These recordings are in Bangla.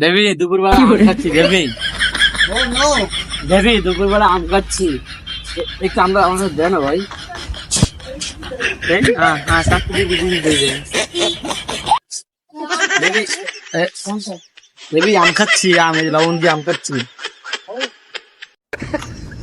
দেবী, দুপুরবেলা আম খাচ্ছি, দেবী। দেবী, দুপুরবেলা আম খাচ্ছি। একটু আমরা আমাদের দেয় না ভাই। হ্যাঁ হ্যাঁ দেবী। আম খাচ্ছি, আম লবণ দিয়ে আম খাচ্ছি।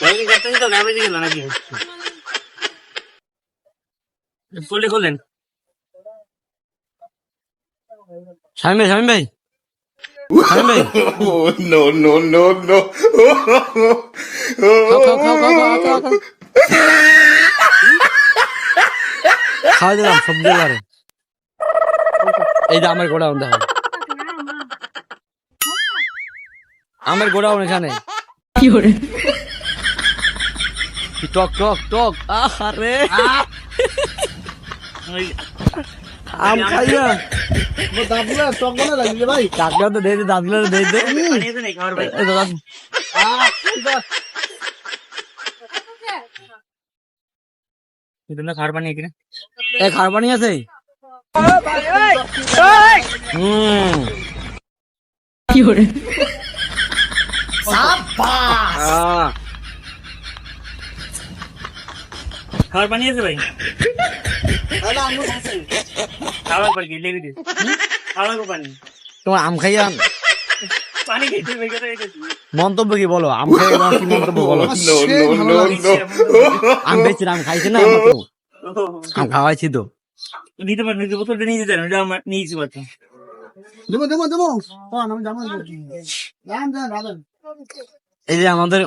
বাইরে যাচ্ছেন ভাই ভাই। খাওয়া এই আমার গোডাউন দেখো। আমার গোডাউন এখানে। কি করে? টক টক টক আরে আম খাইয়া মো দাবলা টক বলে লাগবে ভাই কাকলা তো দে দে দাবলা দে দে পানি তো নাই খাবার ভাই এ দাদা इधर ना খাবার পানি আছে ভাই খাবার পর গিয়ে লেগে খাবার পানি তোমার আম খাইয়া পানি খেতে মন্তব্য কি বলো? আম তোমার কি মন্তব্য বলো! আম বেশি আম খাইছে না আম খাওয়াইছি তো। নিতে পারেন যে বোতলটা নিয়ে যেতে ওটা আমার নিয়েছি বাচ্চা দেবো দেবো দেবো। আমি জানো এই যে আমাদের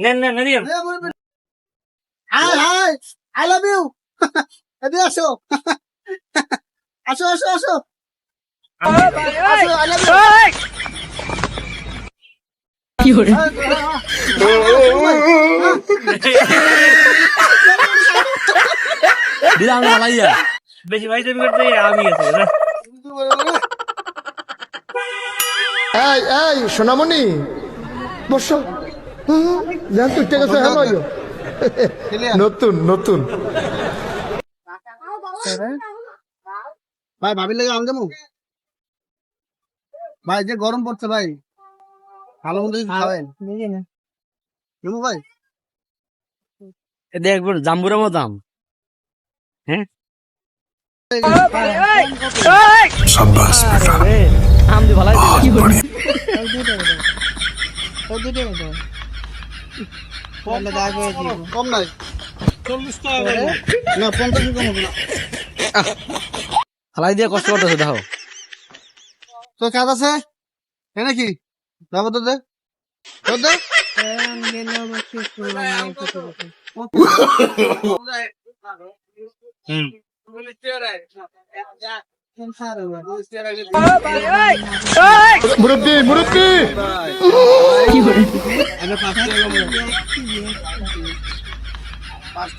নেন নেন নেন hi hi I love you এদিকে আসো। আসো আসো আসো। বেশি ভাই তুমি করতে আমি আছে না? এই এই সোনামণি বসো। জান তুই টেকে হ্যাঁ নয় নতুন নতুন। ভাই ভাবির লাগে আম যাব ভাই যে গরম পড়ছে ভাই। ভালো মন্দ কিছু খাবেন? ভাই। দেখব জাম্বুরা মতো আম। হ্যাঁ? আম দি ভালাই কম নাই। না পঞ্চাশ কম হবে না। ফালাই দিয়ে কষ্ট করতেছে দেখো। তো কাজ আছে? হ্যাঁ নাকি? যাব তো দে। তো দে। মুরব্বী মুরব্বী। পাঁচ টাকা।